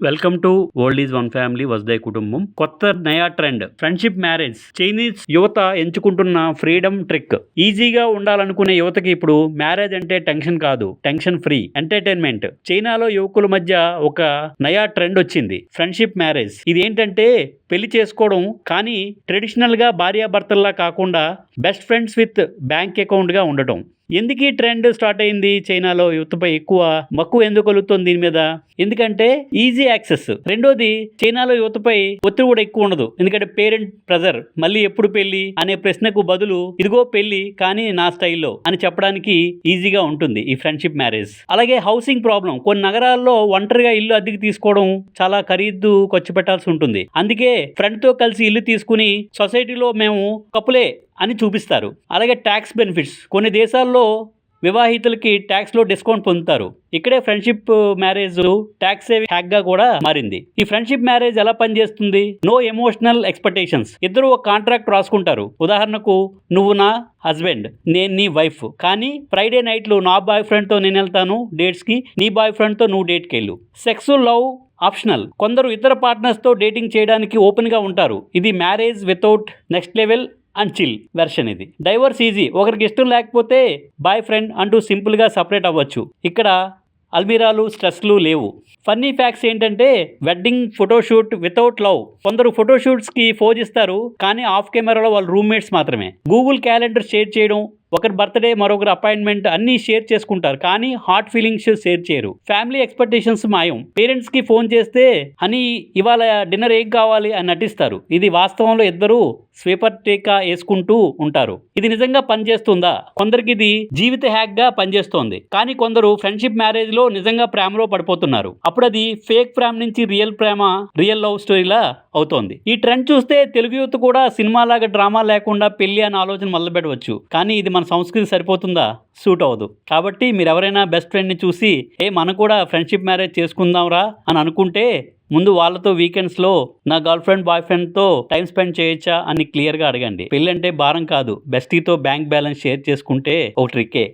Welcome to old is one family వజ్దే కుటుంబం కొత్త నయా ట్రెండ్ ఫ్రెండ్షిప్ మ్యారేజ్ చైనీస్ యువత ఎంచుకుంటున్న ఫ్రీడమ్ ట్రిక్ ఈజీగా ఉండాలనుకునే యువతకి ఇప్పుడు మ్యారేజ్ అంటే టెన్షన్ కాదు టెన్షన్ ఫ్రీ ఎంటర్టైన్మెంట్ చైనాలో యువకుల మధ్య ఒక నయా ట్రెండ్ వచ్చింది ఫ్రెండ్షిప్ మ్యారేజ్ ఇది ఏంటంటే పెళ్ళి చేసుకోవడం కానీ ట్రెడిషనల్గా భార్యాభర్తల్లా కాకుండా బెస్ట్ ఫ్రెండ్స్ విత్ బ్యాంక్ అకౌంట్గా ఉండటం. ఎందుకు ఈ ట్రెండ్ స్టార్ట్ అయింది చైనాలో యువతపై ఎక్కువ మక్కువ ఎందుకు కలుగుతుంది దీని మీద? ఎందుకంటే ఈజీ యాక్సెస్. రెండోది చైనాలో యువతపై ఒత్తిడి కూడా ఎక్కువ ఉండదు. ఎందుకంటే పేరెంట్ ప్రెజర్ మళ్ళీ ఎప్పుడు పెళ్ళి అనే ప్రశ్నకు బదులు ఇదిగో పెళ్ళి కానీ నా స్టైల్లో అని చెప్పడానికి ఈజీగా ఉంటుంది ఈ ఫ్రెండ్షిప్ మ్యారేజ్. అలాగే హౌసింగ్ ప్రాబ్లం. కొన్ని నగరాల్లో ఒంటరిగా ఇల్లు అద్దెకి తీసుకోవడం చాలా ఖరీదు ఖర్చు పెట్టాల్సి ఉంటుంది. అందుకే ఫ్రెండ్తో కలిసి ఇల్లు తీసుకుని సొసైటీలో మేము కపులే అని చూపిస్తారు. అలాగే ట్యాక్స్ బెనిఫిట్స్. కొన్ని దేశాల్లో వివాహితులకి ట్యాక్స్లో డిస్కౌంట్ పొందుతారు. ఇక్కడే ఫ్రెండ్షిప్ మ్యారేజ్ ట్యాక్స్ సేవింగ్ హ్యాక్గా కూడా మారింది. ఈ ఫ్రెండ్షిప్ మ్యారేజ్ ఎలా పనిచేస్తుంది? నో ఎమోషనల్ ఎక్స్పెక్టేషన్స్ ఇద్దరు ఒక కాంట్రాక్ట్ రాసుకుంటారు. ఉదాహరణకు నువ్వు నా హస్బెండ్ నేను నీ వైఫ్ కానీ ఫ్రైడే నైట్లు నా బాయ్ ఫ్రెండ్తో నేను వెళ్తాను డేట్స్కి నీ బాయ్ ఫ్రెండ్తో నువ్వు డేట్కి వెళ్ళు సెక్స్ లవ్ ఆప్షనల్ కొందరు ఇతర పార్ట్నర్స్తో డేటింగ్ చేయడానికి ఓపెన్గా ఉంటారు. ఇది marriage without next level and chill version ఇది. Divorce easy. ఒకరికి ఇష్టం లేకపోతే బాయ్ ఫ్రెండ్ అంటూ సింపుల్గా సపరేట్ అవ్వచ్చు. ఇక్కడ అల్మీరాలు స్ట్రెస్లు లేవు. ఫన్నీ ఫ్యాక్ట్స్ ఏంటంటే వెడ్డింగ్ ఫోటోషూట్ వితౌట్ లవ్. కొందరు ఫోటోషూట్స్కి ఫోజ్ ఇస్తారు కానీ ఆఫ్ కెమెరాలో వాళ్ళ రూమ్మేట్స్ మాత్రమే. గూగుల్ క్యాలెండర్ షేర్ చేయడం ఒకరి బర్త్డే మరొకరి అపాయింట్మెంట్ అన్నీ షేర్ చేసుకుంటారు కానీ హార్ట్ ఫీలింగ్స్ షేర్ చేయరు. ఫ్యామిలీ ఎక్స్పెక్టేషన్స్ మాయం. పేరెంట్స్కి ఫోన్ చేస్తే అని ఇవాళ డిన్నర్ ఏం కావాలి? అని నటిస్తారు. ఇది వాస్తవంలో ఇద్దరు స్వీపర్ టీకా వేసుకుంటూ ఉంటారు. ఇది నిజంగా పనిచేస్తుందా? కొందరికి ఇది జీవిత హ్యాక్గా పనిచేస్తోంది. కానీ కొందరు ఫ్రెండ్షిప్ మ్యారేజ్లో నిజంగా ప్రేమలో పడిపోతున్నారు. అప్పుడు అది ఫేక్ ప్రేమ నుంచి రియల్ ప్రేమ రియల్ లవ్ స్టోరీలా అవుతోంది. ఈ ట్రెండ్ చూస్తే తెలుగు యూత్ కూడా సినిమా లాగా డ్రామా లేకుండా పెళ్ళి అనే ఆలోచన మొదలు పెట్టవచ్చు కానీ ఇది మన సంస్కృతి సరిపోతుందా? సూట్ అవ్వదు. కాబట్టి మీరు ఎవరైనా బెస్ట్ ఫ్రెండ్ని చూసి ఏ మనం కూడా ఫ్రెండ్షిప్ మ్యారేజ్ చేసుకుందాంరా అని అనుకుంటే ముందు వాళ్ళతో వీకెండ్స్లో నా గర్ల్ ఫ్రెండ్ బాయ్ ఫ్రెండ్తో టైం స్పెండ్ చేయొచ్చా అని క్లియర్గా అడగండి. పెళ్ళంటే భారం కాదు. బెస్టీతో బ్యాంక్ బ్యాలెన్స్ షేర్ చేసుకుంటే ఒక ట్రిక్కే.